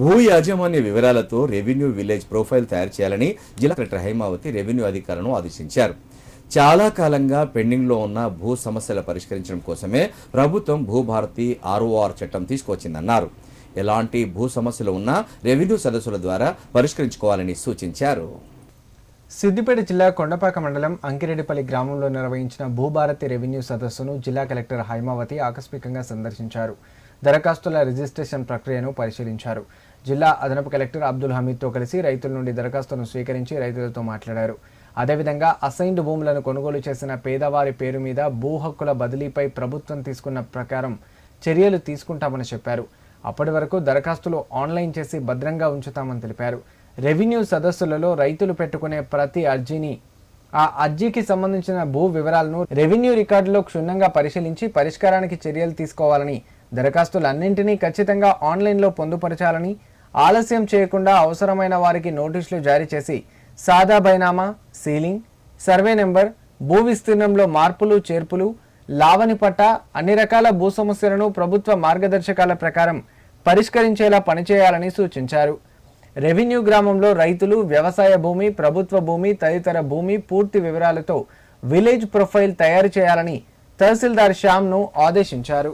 భూ యాజమాన్య వివరాలతో రెవెన్యూ విలేజ్ ప్రొఫైల్ తయారు చేయాలని జిల్లా కలెక్టర్ హైమావతి రెవెన్యూ అధికారులను ఆదేశించారు. చాలా కాలంగా పెండింగ్లో ఉన్న భూ సమస్యలు పరిష్కరించడం కోసమే ప్రభుత్వం భూభారతి ఆర్ఓఆర్ చట్టం తీసుకొచ్చిందన్నారు ఎలాంటి భూ సమస్యలు ఉన్నా రెవెన్యూ సదస్సుల ద్వారా పరిష్కరించుకోవాలని సూచించారు. సిద్దిపేట జిల్లా కొండపాక మండలం అంకిరెడ్డిపల్లి గ్రామంలో నిర్వహించిన భూభారతి రెవెన్యూ సదస్సును జిల్లా కలెక్టర్ హైమావతి ఆకస్మికంగా సందర్శించారు. దరఖాస్తుల రిజిస్ట్రేషన్ ప్రక్రియను పరిశీలించారు. జిల్లా అదనపు కలెక్టర్ అబ్దుల్ హమీద్తో కలిసి రైతుల నుండి దరఖాస్తును స్వీకరించి రైతులతో మాట్లాడారు. అదేవిధంగా అసైన్డ్ భూములను కొనుగోలు చేసిన పేదవారి పేరు మీద భూ హక్కుల బదిలీపై ప్రభుత్వం తీసుకున్న ప్రకారం చర్యలు తీసుకుంటామని చెప్పారు. అప్పటి వరకు దరఖాస్తులు ఆన్లైన్ చేసి భద్రంగా ఉంచుతామని తెలిపారు. రెవెన్యూ సదస్సులలో రైతులు పెట్టుకునే ప్రతి అర్జీని ఆ అర్జీకి సంబంధించిన భూ వివరాలను రెవెన్యూ రికార్డులో క్షుణ్ణంగా పరిశీలించి పరిష్కారానికి చర్యలు తీసుకోవాలని దరఖాస్తులన్నింటినీ ఖచ్చితంగా ఆన్లైన్లో పొందుపరచాలని ఆలస్యం చేయకుండా అవసరమైన వారికి నోటీసులు జారీ చేసి సాదా బైనామా సీలింగ్ సర్వే నెంబర్ భూ విస్తీర్ణంలో మార్పులు చేర్పులు లావణి పట్ట అన్ని రకాల భూ సమస్యలను ప్రభుత్వ మార్గదర్శకాల ప్రకారం పరిష్కరించేలా పనిచేయాలని సూచించారు. రెవెన్యూ గ్రామంలో రైతులు వ్యవసాయ భూమి ప్రభుత్వ భూమి తదితర భూమి పూర్తి వివరాలతో విలేజ్ ప్రొఫైల్ తయారు చేయాలని తహసీల్దార్ శ్యామ్ను ఆదేశించారు.